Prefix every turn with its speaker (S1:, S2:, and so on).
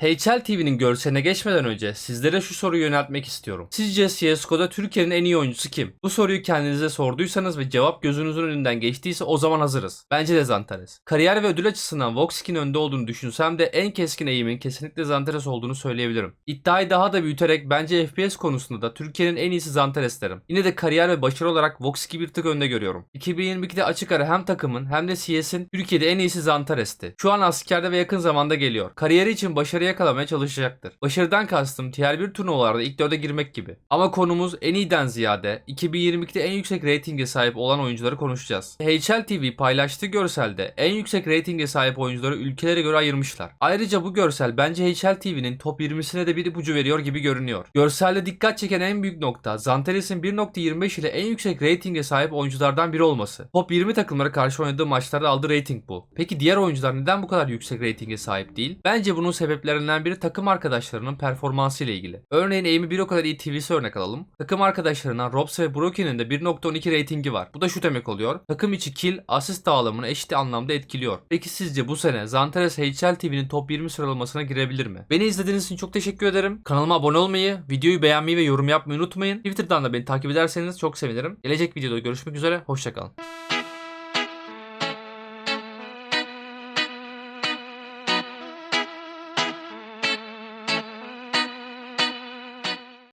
S1: HL TV'nin görseline geçmeden önce sizlere şu soruyu yöneltmek istiyorum. Sizce CSGO'da Türkiye'nin en iyi oyuncusu kim? Bu soruyu kendinize sorduysanız ve cevap gözünüzün önünden geçtiyse o zaman hazırız. Bence de Zantares. Kariyer ve ödül açısından Voxkin önde olduğunu düşünsem de en keskin eğimin kesinlikle Zantares olduğunu söyleyebilirim. İddiayı daha da büyüterek bence FPS konusunda da Türkiye'nin en iyisi Zantares derim. Yine de kariyer ve başarı olarak Voxki bir tık önde görüyorum. 2022'de açık ara hem takımın hem de CS'in Türkiye'de en iyisi Zantares'ti. Şu an askerde ve yakın zamanda geliyor. Kariyeri için başarı yakalamaya çalışacaktır. Başarıdan kastım tier 1 turnuvalarda ilk 4'e girmek gibi. Ama konumuz en iyiden ziyade 2022'de en yüksek reytinge sahip olan oyuncuları konuşacağız. HL TV paylaştığı görselde en yüksek reytinge sahip oyuncuları ülkelere göre ayırmışlar. Ayrıca bu görsel bence HL TV'nin top 20'sine de bir ipucu veriyor gibi görünüyor. Görselde dikkat çeken en büyük nokta Zantares'in 1.25 ile en yüksek reytinge sahip oyunculardan biri olması. Top 20 takımlara karşı oynadığı maçlarda aldığı reyting bu. Peki diğer oyuncular neden bu kadar yüksek reytinge sahip değil? Bence bunun sebeplerinden biri takım arkadaşlarının performansı ile ilgili. Örneğin Aim'i bir o kadar iyi TV'si örnek alalım. Takım arkadaşlarından Robs ve Brokin'in de 1.12 reytingi var. Bu da şu demek oluyor. Takım içi kill, asist dağılımını eşit anlamda etkiliyor. Peki sizce bu sene Zantares HL TV'nin top 20 sıralamasına girebilir mi? Beni izlediğiniz için çok teşekkür ederim. Kanalıma abone olmayı, videoyu beğenmeyi ve yorum yapmayı unutmayın. Twitter'dan da beni takip ederseniz çok sevinirim. Gelecek videoda görüşmek üzere. Hoşçakalın.